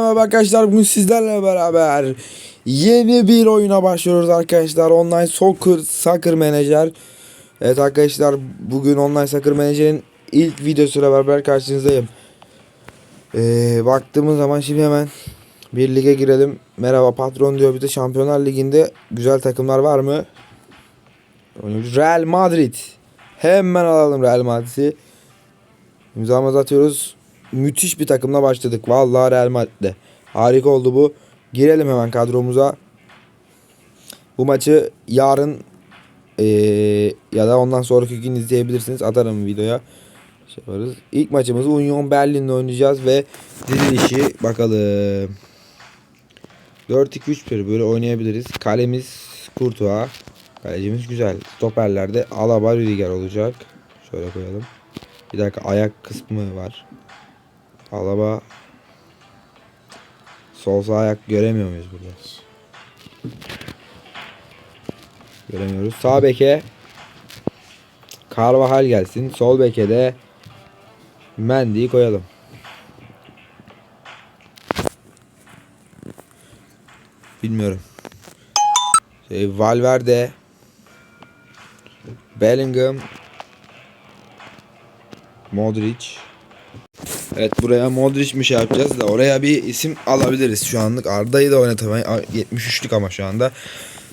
Merhaba arkadaşlar bugün sizlerle beraber yeni bir oyuna başlıyoruz arkadaşlar. Online Soccer Soccer Manager. Evet arkadaşlar bugün Online Soccer Manager'in ilk videosuyla beraber karşınızdayım. Ee, baktığımız zaman şimdi hemen bir lige girelim. Merhaba patron diyor bize Şampiyonlar Ligi'nde güzel takımlar var mı? Real Madrid. Hemen alalım Real Madrid'i. İmzamızı atıyoruz. Müthiş bir takımla başladık. Vallahi Real Madrid'de. Harika oldu bu. Girelim hemen kadromuza. Bu maçı yarın eee, ya da ondan sonraki gün izleyebilirsiniz. Atarım videoya. Şey yaparız. İlk maçımızı Union Berlin'le oynayacağız ve dizilişi bakalım. 4-2-3-1 böyle oynayabiliriz. Kalemiz Courtois. Kalecimiz güzel. Stoperlerde Alaba Rüdiger olacak. Şöyle koyalım. Bir dakika ayak kısmı var. Alaba sol sağ ayak göremiyor muyuz burada? Göremiyoruz. Sağ beke Carvajal gelsin. Sol beke de Mendy'yi koyalım. Bilmiyorum. Şey, Valverde Bellingham Modric Evet buraya Modric mi şey yapacağız da oraya bir isim alabiliriz şu anlık. Arda'yı da oynatamayız. 73'lük ama şu anda.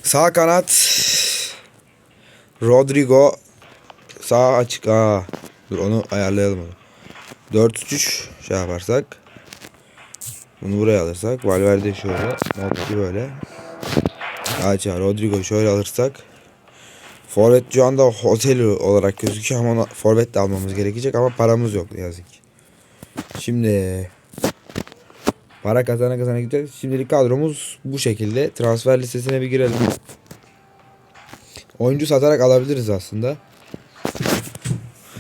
Sağ kanat Rodrigo sağ açık. Aa, dur onu ayarlayalım onu. 4-3-3 şey yaparsak. Bunu buraya alırsak. Valverde şöyle. Modric böyle. Açık. Rodrigo şöyle alırsak. Forvet şu anda Hotel olarak gözüküyor ama forvet de almamız gerekecek ama paramız yok yazık ki. Şimdi para kazana kazana gideceğiz. Şimdilik kadromuz bu şekilde. Transfer listesine bir girelim. Oyuncu satarak alabiliriz aslında.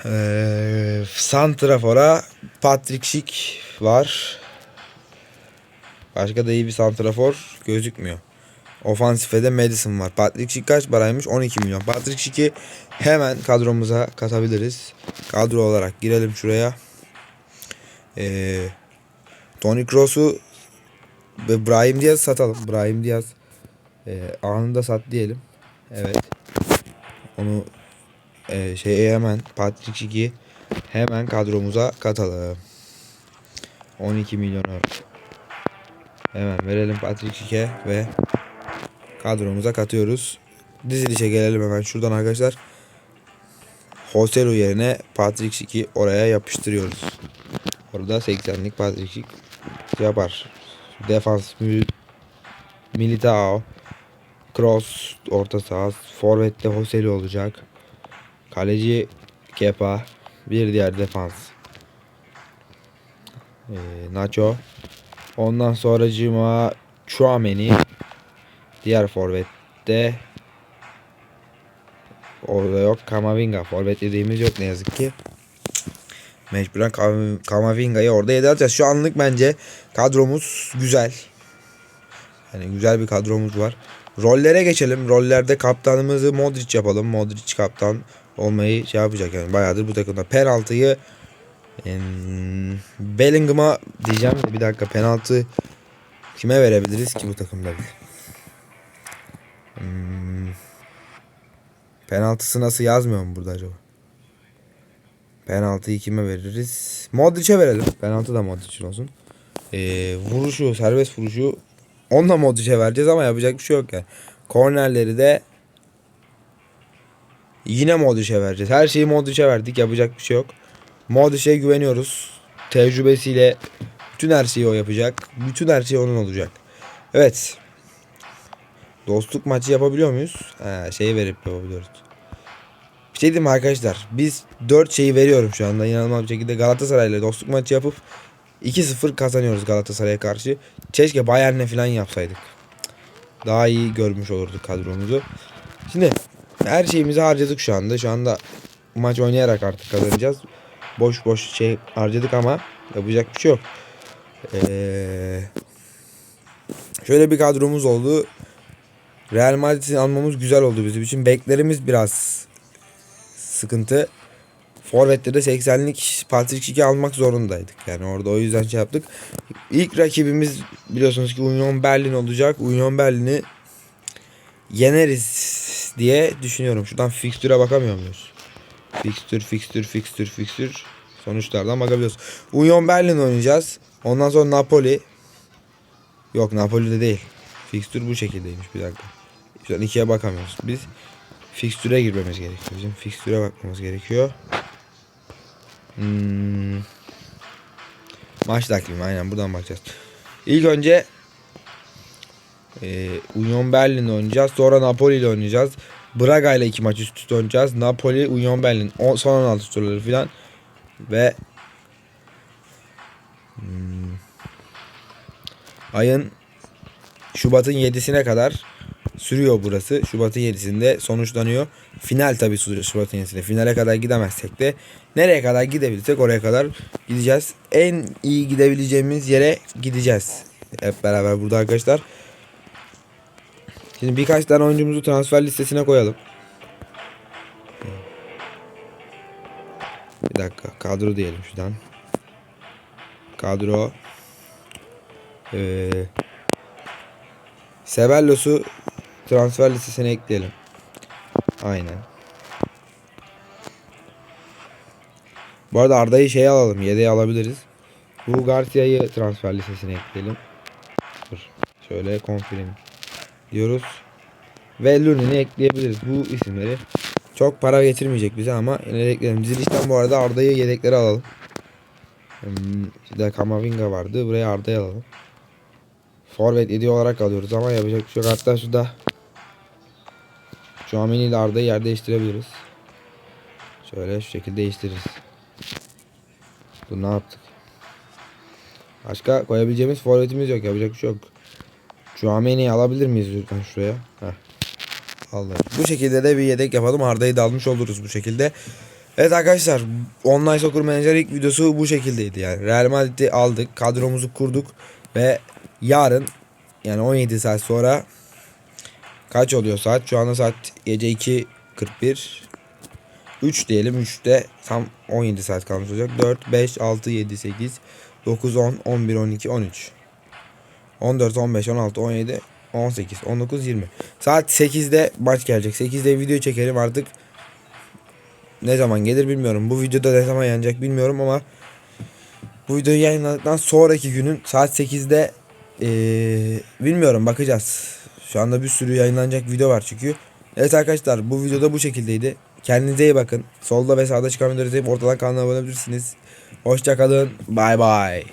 Ee, Santrafor'a Patrick Schick var. Başka da iyi bir santrafor gözükmüyor. Ofansife de Madison var. Patrick Schick kaç paraymış? 12 milyon. Patrick Schick'i hemen kadromuza katabiliriz. Kadro olarak girelim şuraya. Ee, Toni Kroos'u ve Brahim Diaz satalım. Brahim Diaz e, anında sat diyelim. Evet. Onu e, şeye hemen Patrick Schick'i hemen kadromuza katalım. 12 milyon euro. Hemen verelim Patrick Schick'e ve kadromuza katıyoruz. Dizilişe gelelim hemen şuradan arkadaşlar. Hoselu yerine Patrick Schick'i oraya yapıştırıyoruz. Orada 80'lik Patrick Schick yapar. Defans Mil Militao. Cross orta saha. Forvet'te Hoselu olacak. Kaleci Kepa. Bir diğer defans. Ee, Nacho. Ondan sonra Cima Chouameni diğer forvette orada yok. Kamavinga. Forvet dediğimiz yok ne yazık ki. Mecburen Kam- Kamavinga'yı orada yedi alacağız. Şu anlık bence kadromuz güzel. Yani güzel bir kadromuz var. Rollere geçelim. Rollerde kaptanımızı Modric yapalım. Modric kaptan olmayı şey yapacak yani bayağıdır bu takımda. Penaltıyı Bellingham'a diyeceğim bir dakika penaltı kime verebiliriz ki bu takımda? Hmm, penaltısı nasıl yazmıyor mu burada acaba? Penaltıyı kime veririz? Modric'e verelim. Penaltı da Modric'in olsun. Ee, vuruşu, serbest vuruşu onunla Modric'e vereceğiz ama yapacak bir şey yok yani. Kornerleri de yine Modric'e vereceğiz. Her şeyi Modric'e verdik. Yapacak bir şey yok. Modric'e güveniyoruz. Tecrübesiyle bütün her şeyi o yapacak. Bütün her şey onun olacak. Evet. Dostluk maçı yapabiliyor muyuz? Ha, şeyi verip yapabiliyoruz. Şey mi arkadaşlar? Biz 4 şeyi veriyorum şu anda. İnanılmaz bir şekilde Galatasaray'la dostluk maçı yapıp 2-0 kazanıyoruz Galatasaray'a karşı. Keşke Bayern'le falan yapsaydık. Daha iyi görmüş olurduk kadromuzu. Şimdi her şeyimizi harcadık şu anda. Şu anda maç oynayarak artık kazanacağız. Boş boş şey harcadık ama yapacak bir şey yok. Ee, şöyle bir kadromuz oldu. Real Madrid'i almamız güzel oldu bizim için. Beklerimiz biraz sıkıntı. Forvet'te de 80'lik Patrick Schick'i almak zorundaydık. Yani orada o yüzden şey yaptık. İlk rakibimiz biliyorsunuz ki Union Berlin olacak. Union Berlin'i yeneriz diye düşünüyorum. Şuradan fikstüre bakamıyor muyuz? Fikstür, fikstür, fikstür, fikstür. Sonuçlardan bakabiliyoruz. Union Berlin oynayacağız. Ondan sonra Napoli. Yok Napoli'de değil. Fikstür bu şekildeymiş bir dakika. Şu an ikiye bakamıyoruz. Biz fikstüre girmemiz gerekiyor. Bizim fikstüre bakmamız gerekiyor. Hmm. Maç takvimi aynen buradan bakacağız. İlk önce e, Union Berlin oynayacağız. Sonra Napoli ile oynayacağız. Braga ile iki maç üst üste oynayacağız. Napoli, Union Berlin. O, son 16 turları falan. Ve hmm, ayın Şubat'ın 7'sine kadar sürüyor burası. Şubat'ın 7'sinde sonuçlanıyor. Final tabii Şubat'ın 7'sinde. Finale kadar gidemezsek de nereye kadar gidebilirsek oraya kadar gideceğiz. En iyi gidebileceğimiz yere gideceğiz. Hep beraber burada arkadaşlar. Şimdi birkaç tane oyuncumuzu transfer listesine koyalım. Bir dakika kadro diyelim şuradan. Kadro. Ee, Sebellos'u transfer listesine ekleyelim. Aynen. Bu arada Arda'yı şey alalım. Yedeğe alabiliriz. Bu Garcia'yı transfer listesine ekleyelim. Dur. Şöyle confirm diyoruz. Ve Lunin'i ekleyebiliriz. Bu isimleri çok para getirmeyecek bize ama yine ekleyelim. Dizilişten bu arada Arda'yı yedeklere alalım. Hmm, de Kamavinga vardı. Buraya Arda'yı alalım. Forvet 7 olarak alıyoruz ama yapacak bir şey yok. Hatta şurada Şuameni ile Arda'yı yer değiştirebiliriz. Şöyle şu şekilde değiştiririz. Bu ne yaptık? Başka koyabileceğimiz forvetimiz yok. Yapacak bir şey yok. Şuameni'yi alabilir miyiz lütfen şuraya? Heh. Allah. Bu şekilde de bir yedek yapalım. Arda'yı da almış oluruz bu şekilde. Evet arkadaşlar Online Soccer Manager ilk videosu bu şekildeydi yani. Real Madrid'i aldık. Kadromuzu kurduk. Ve yarın yani 17 saat sonra kaç oluyor saat? Şu anda saat gece 2.41 3 diyelim 3'te tam 17 saat kalmış olacak. 4, 5, 6, 7, 8, 9, 10, 11, 12, 13 14, 15, 16, 17, 18, 19, 20 Saat 8'de maç gelecek. 8'de video çekerim artık. Ne zaman gelir bilmiyorum. Bu videoda ne zaman yanacak bilmiyorum ama bu videoyu yayınladıktan sonraki günün saat 8'de ee, bilmiyorum bakacağız. Şu anda bir sürü yayınlanacak video var çünkü. Evet arkadaşlar bu videoda bu şekildeydi. Kendinize iyi bakın. Solda ve sağda çıkan videoları ortadan kanala abone olabilirsiniz. Hoşçakalın. Bay bay.